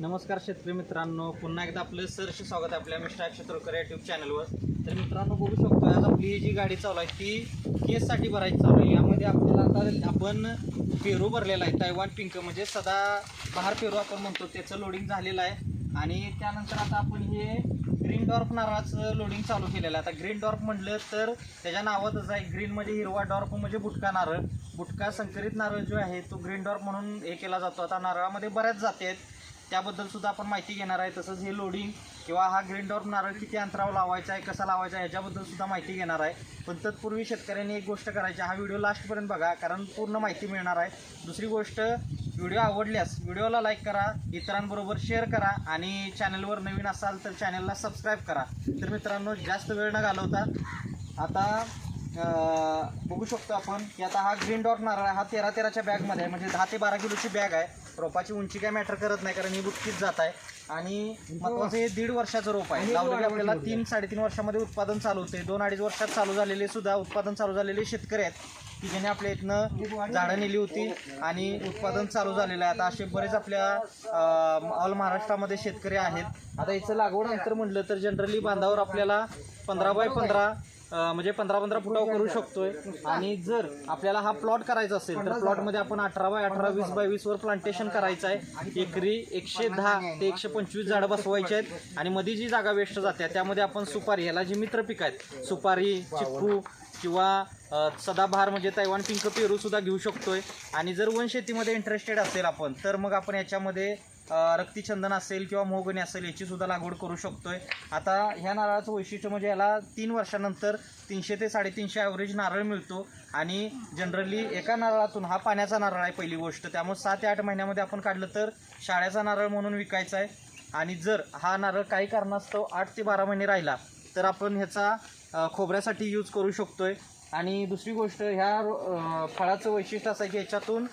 नमस्कार शेतकरी मित्रांनो पुन्हा एकदा आपलं सरशी स्वागत आहे आपल्या मिस्टर क्षेत्रकर युट्यूब चॅनलवर तर मित्रांनो बघू शकतो आज आपली ही जी गाडी चालू आहे ती केससाठी भरायची चालू आहे. यामध्ये आपल्याला आता आपण पेरू भरलेला आहे तैवान पिंक म्हणजे सदा बहार पेरू आपण म्हणतो त्याचं लोडिंग झालेलं आहे. आणि त्यानंतर आता आपण हे ग्रीन डॉर्फ नारळाचं लोडिंग चालू केलेलं आहे. आता ग्रीन डॉर्फ म्हटलं तर त्याच्या नावातच आहे ग्रीन म्हणजे हिरवा डॉर्फ म्हणजे बुटका नारळ. बुटका संकरित नारळ जो आहे तो ग्रीन डॉर्फ म्हणून हे केला जातो. आता नारळामध्ये बऱ्याच जाती आहेत. त्याबद्दल सुद्धा आपण माहिती घेणार आहे. तसंच हे लोडिंग किंवा हा ग्रीन डॉर्फ नारळ किती अंतरावर लावायचा आहे कसा लावायचा आहे ह्याच्याबद्दल सुद्धा माहिती घेणार आहे. पण तत्पूर्वी शेतकऱ्यांनी एक गोष्ट करायची हा व्हिडिओ लास्टपर्यंत बघा कारण पूर्ण माहिती मिळणार आहे. दुसरी गोष्ट व्हिडिओ आवडल्यास व्हिडिओला लाईक करा इतरांबरोबर शेअर करा आणि चॅनलवर नवीन असाल तर चॅनलला सबस्क्राईब करा. तर मित्रांनो जास्त वेळ न घालवता आता बघू शकतो आपण की आता हा ग्रीन डॉट नारळ आहे, हा तेरा तेराच्या बॅगमध्ये आहे. म्हणजे दहा ते बारा किलोची बॅग आहे. रोपाची उंची काय मॅटर करत नाही कारण ही बुटकीच जात आहे. आणि महत्वाचं हे दीड वर्षाचं रोप आहे. आपल्याला तीन साडेतीन वर्षामध्ये उत्पादन चालू होते. दोन अडीच वर्षात चालू झालेले सुद्धा उत्पादन चालू झालेले शेतकरी आहेत. की ज्याने आपल्या इथनं झाडं नेली होती आणि उत्पादन चालू झालेलं आहे. आता असे बरेच आपल्या ऑल महाराष्ट्रामध्ये शेतकरी आहेत. आता याचं लागवड अंतर म्हटलं तर जनरली बांधावर आपल्याला पंधरा बाय पंधरा म्हणजे पंधरा पंधरा फुटावर करू शकतोय. आणि जर आपल्याला हा प्लॉट करायचा असेल तर प्लॉटमध्ये आपण अठरा बाय अठरा वीस बाय वीस वर प्लांटेशन करायचं आहे. एकरी एकशे दहा ते एकशे पंचवीस झाडं बसवायची आहेत. आणि मध्ये जी जागा वेस्ट जाते त्यामध्ये आपण सुपारी ह्याला जी मित्र पिक आहेत सुपारी चिक्कू किंवा अ, सदाबहार म्हणजे तैवान पिंक पेरू सुद्धा घेऊ शकतोय. आणि जर वन शेतीमध्ये इंटरेस्टेड असेल आपण तर मग आपण याच्यामध्ये रक्तीचंदन असेल किंवा मोहगणी असेल याची सुद्धा लागवड करू शकतोय. आता ह्या नारळाचं वैशिष्ट्य म्हणजे याला तीन वर्षानंतर तीनशे ते साडेतीनशे ॲव्हरेज नारळ मिळतो. आणि जनरली एका नारळातून हा पाण्याचा नारळ आहे पहिली गोष्ट. त्यामुळे सात ते आठ महिन्यामध्ये आपण काढलं तर शाळेचा नारळ म्हणून विकायचा आहे. आणि जर हा नारळ काही कारणास्तव आठ ते बारा महिने राहिला तर आपण ह्याचा खोबऱ्यासाठी यूज करू शकतोय. आणि दुसरी गोष्ट ह्या फळाचं वैशिष्ट्य असं आहे की याच्यातून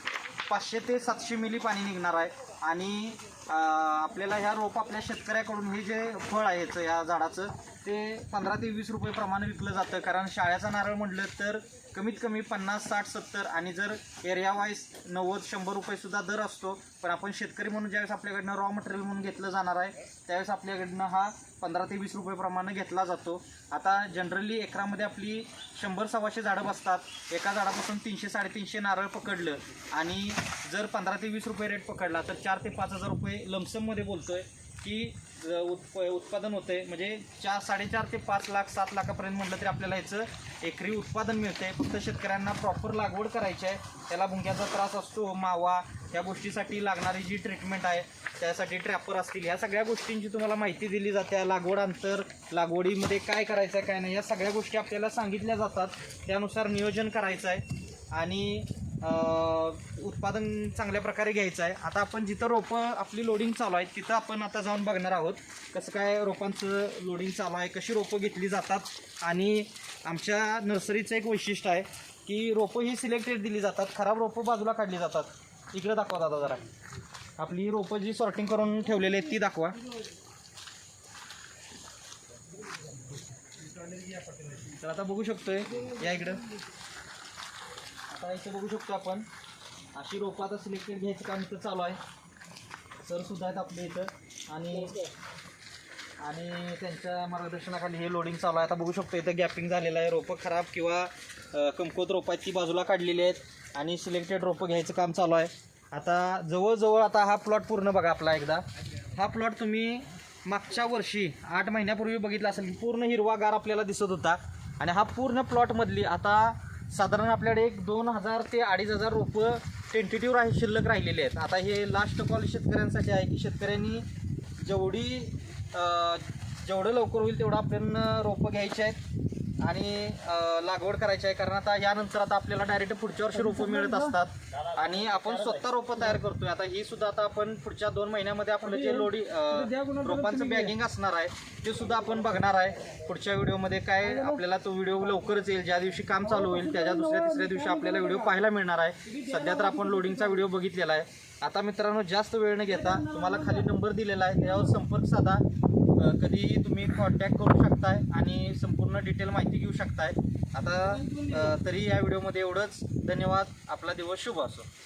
पाचशे ते सातशे मिली पाणी निघणार आहे. आणि आपल्याला ह्या रोप आपल्या शेतकऱ्याकडून हे जे फळ आहे ह्या झाडाचं ते पंधरा ते वीस रुपये प्रमाणे विकलं जातं. कारण शाळेचा नारळ म्हटलं तर कमीत कमी पन्नास साठ सत्तर आणि जर एरिया वाईज नव्वद शंभर रुपयेसुद्धा दर असतो. पण आपण शेतकरी म्हणून ज्यावेळेस आपल्याकडनं रॉ मटेरियल म्हणून घेतलं जाणार आहे त्यावेळेस आपल्याकडनं हा पंधरा ते वीस रुपये प्रमाणे घेतला जातो. आता जनरली एकरामध्ये आपली शंभर सव्वाशे झाडं बसतात. एका झाडापासून तीनशे साडेतीनशे नारळ पकडलं आणि जर पंधरा ते वीस रुपये रेट पकडला तर चार ते पाच हजार रुपये लमसममध्ये बोलतोय की उत्प उत्पादन होतंय. म्हणजे चार साडेचार ते पाच लाख सात लाखापर्यंत म्हटलं तरी आपल्याला ह्याचं एकरी उत्पादन मिळतंय. फक्त शेतकऱ्यांना प्रॉपर लागवड करायची आहे. त्याला भुंग्याचा त्रास असतो मावा या गोष्टीसाठी लागणारी जी ट्रीटमेंट आहे त्यासाठी ट्रॅपर असतील. या सगळ्या गोष्टींची तुम्हाला माहिती दिली जाते. लागवड अंतर लागवडीमध्ये काय करायचं आहे काय नाही या सगळ्या गोष्टी आपल्याला सांगितल्या जातात. त्यानुसार नियोजन करायचं आहे. आणि उत्पादन चांगल्या प्रकारे घ्यायचं आहे. आता आपण जिथं रोपं आपली लोडिंग चालू आहे तिथं आपण आता जाऊन बघणार आहोत कसं काय रोपांचं लोडिंग चालू आहे कशी रोपं घेतली जातात. आणि आमच्या नर्सरीचं एक वैशिष्ट्य आहे की रोपं ही सिलेक्टेड दिली जातात खराब रोपं बाजूला काढली जातात. इकडे दाखवा दादा जरा. आपली रोपं जी सॉर्टिंग करून ठेवलेली आहेत ती दाखवा. तर आता बघू शकतोय या इकडं. आता इथे बघू शकतो आपण. अशी रोपं आता सिलेक्टेड घ्यायचं काम इथं चालू आहे. सर सुद्धा आहेत आपल्या इथं. आणि आणि त्यांच्या मार्गदर्शनाखाली हे लोडिंग चालू आहे. आता बघू शकतो इथं गॅपिंग झालेलं आहे. रोपं खराब किंवा कमकुवत रोपं आहेत ती बाजूला काढलेली आहेत. आणि सिलेक्टेड रोपं घ्यायचं काम चालू आहे. आता जवळजवळ आता हा प्लॉट पूर्ण बघा आपला एकदा. हा प्लॉट तुम्ही मागच्या वर्षी आठ महिन्यापूर्वी बघितला असेल की पूर्ण हिरवागार आपल्याला दिसत होता. आणि हा पूर्ण प्लॉटमधली आता साधारण आपल्याकडे एक दोन हजार ते अडीच हजार रोपं टेंटेटिव्ह राही शिल्लक राहिलेले आहेत. आता हे लास्ट कॉल शेतकऱ्यांसाठी आहे की शेतकऱ्यांनी जेवढी जेवढं लवकर होईल तेवढं आपण रोपं घ्यायची आहेत. आणि लागवड करायची आहे. कारण आता यानंतर आता आपल्याला डायरेक्ट पुढच्या वर्षी रोपं मिळत असतात. आणि आपण स्वतः रोपं तयार करतोय. आता ही सुद्धा आता आपण पुढच्या दोन महिन्यामध्ये आपलं जे लोडी रोपांचं बॅगिंग असणार आहे ते सुद्धा आपण बघणार आहे. पुढच्या व्हिडिओमध्ये काय आपल्याला तो व्हिडिओ लवकरच येईल. ज्या दिवशी काम चालू होईल त्याच्या दुसऱ्या तिसऱ्या दिवशी आपल्याला व्हिडिओ पाहायला मिळणार आहे. सध्या तर आपण लोडिंगचा व्हिडिओ बघितलेला आहे. आता मित्रांनो जास्त वेळ न घेता तुम्हाला खाली नंबर दिलेला आहे. त्यावर संपर्क साधा. कधीही तुम्ही कॉन्टॅक्ट करू शकताय आणि संपूर्ण डिटेल माहिती घेऊ शकताय. आता तरी या व्हिडिओमध्ये एवढंच. धन्यवाद. आपला दिवस शुभ असो.